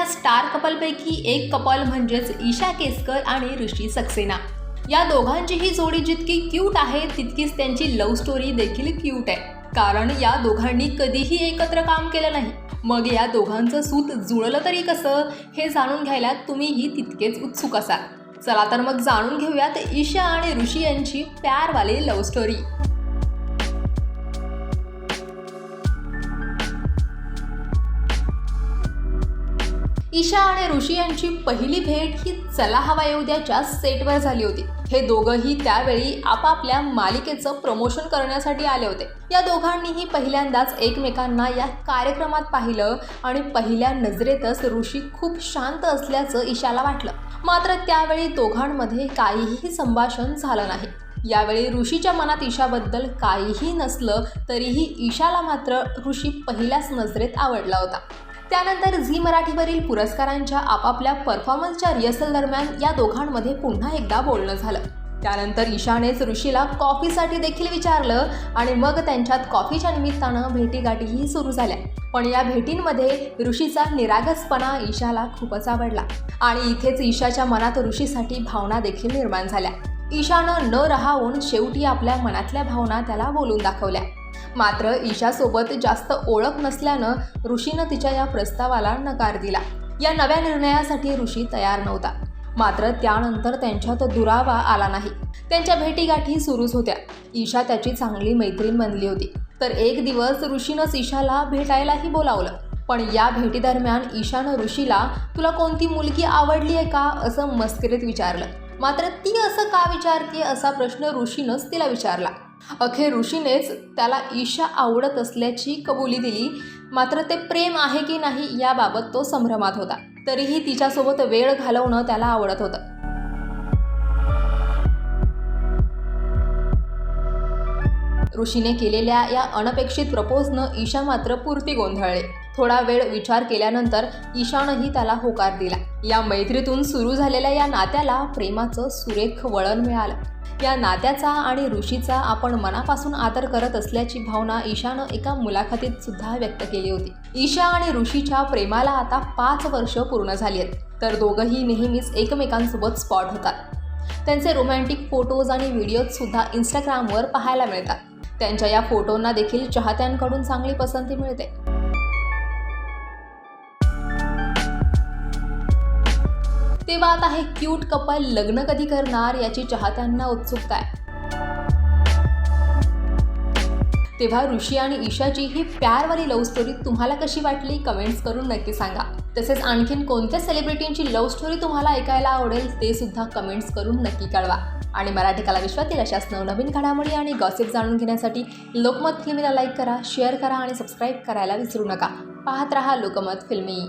या स्टार कपलपैकी एक कपल म्हणजेच ईशा केसकर आणि ऋषी सक्सेना. या दोघांचीही जोडी जितकी क्यूट आहे तितकीच त्यांची लव्ह स्टोरी देखील क्यूट आहे. कारण या दोघांनी कधीही एकत्र काम केलं नाही. मग या दोघांचं सूत जुळलं तरी कसं? हे जाणून घ्यायला तुम्हीही तितकेच उत्सुक असाल. चला तर मग जाणून घेऊयात ईशा आणि ऋषी यांची प्यारवाली लव्ह स्टोरी ईशा आणि ऋषी यांची पहिली भेट ही चला हवा येऊ द्याच्या सेटवर झाली होती. हे दोघंही त्यावेळी आपापल्या मालिकेचं प्रमोशन करण्यासाठी आले होते. या दोघांनीही पहिल्यांदाच एकमेकांना या कार्यक्रमात पाहिलं आणि पहिल्या नजरेतच ऋषी खूप शांत असल्याचं ईशाला वाटलं. मात्र त्यावेळी दोघांमध्ये काहीही संभाषण झालं नाही. यावेळी ऋषीच्या मनात ईशाबद्दल काहीही नसलं तरीही ईशाला मात्र ऋषी पहिल्याच नजरेत आवडला होता. त्यानंतर झी मराठीवरील पुरस्कारांच्या आपापल्या परफॉर्मन्सच्या रिहर्सल दरम्यान या दोघांमध्ये पुन्हा एकदा बोलणं झालं. त्यानंतर ईशानेच ऋषीला कॉफीसाठी देखील विचारलं आणि मग त्यांच्यात कॉफीच्या निमित्तानं भेटीगाठीही सुरू झाल्या. पण या भेटींमध्ये ऋषीचा निरागसपणा ईशाला खूपच आवडला आणि इथेच ईशाच्या मनात ऋषीसाठी भावना देखील निर्माण झाल्या. ईशानं न राहून शेवटी आपल्या मनातल्या भावना त्याला बोलून दाखवल्या. मात्र ईशासोबत जास्त ओळख नसल्यानं ऋषीनं तिच्या या प्रस्तावाला नकार दिला. या नव्या निर्णयासाठी ऋषी तयार नव्हता. मात्र त्यानंतर त्यांच्यात दुरावा आला नाही. त्यांच्या भेटीगाठी सुरूच होत्या. ईशा त्याची चांगली मैत्रीण बनली होती. तर एक दिवस ऋषीनंच ईशाला भेटायलाही बोलावलं. पण या भेटीदरम्यान ईशानं ऋषीला तुला कोणती मुलगी आवडली आहे का? असं मस्करीत विचारलं. मात्र ती असं का विचारते असा प्रश्न ऋषीनंच तिला विचारला. अखेर ऋषीनेच त्याला ईशा आवडत असल्याची कबुली दिली. मात्र ते प्रेम आहे की नाही याबाबत तो संभ्रमात होता. तरीही तिच्यासोबत वेळ घालवणं त्याला आवडत होतं. ऋषीने केलेल्या या अनपेक्षित प्रपोजनं ईशा मात्र पुरती गोंधळले. थोडा वेळ विचार केल्यानंतर ईशानंही त्याला होकार दिला. या मैत्रीतून सुरू झालेल्या या नात्याला प्रेमाचं सुरेख वळण मिळालं. या नात्याचा आणि ऋषीचा आपण मनापासून आदर करत असल्याची भावना ईशानं एका मुलाखतीत सुद्धा व्यक्त केली होती. ईशा आणि ऋषीच्या प्रेमाला आता पाच वर्ष पूर्ण झाली आहेत. तर दोघंही नेहमीच एकमेकांसोबत स्पॉट होतात. त्यांचे रोमॅन्टिक फोटोज आणि व्हिडिओज सुद्धा इंस्टाग्रामवर पाहायला मिळतात. त्यांच्या या फोटोंना देखील चाहत्यांकडून चांगली पसंती मिळते. तेव्हा आता हे क्यूट कपल लग्न कधी करणार याची चाहत्यांना उत्सुकता आहे. तेव्हा ऋषी आणि ईशाची ही प्यारवाली लव्ह स्टोरी तुम्हाला कशी वाटली? कमेंट्स करून नक्की सांगा. तसेच आणखीन कोणत्या सेलिब्रिटींची लव्ह स्टोरी तुम्हाला ऐकायला आवडेल ते सुद्धा कमेंट्स करून नक्की कळवा. आणि मराठी कला विश्वातील अशाच नवनवीन घडामोडी आणि गॉसिप जाणून घेण्यासाठी लोकमत फिल्मीला लाईक करा शेअर करा आणि सबस्क्राईब करायला विसरू नका. पाहत रहा लोकमत फिल्मी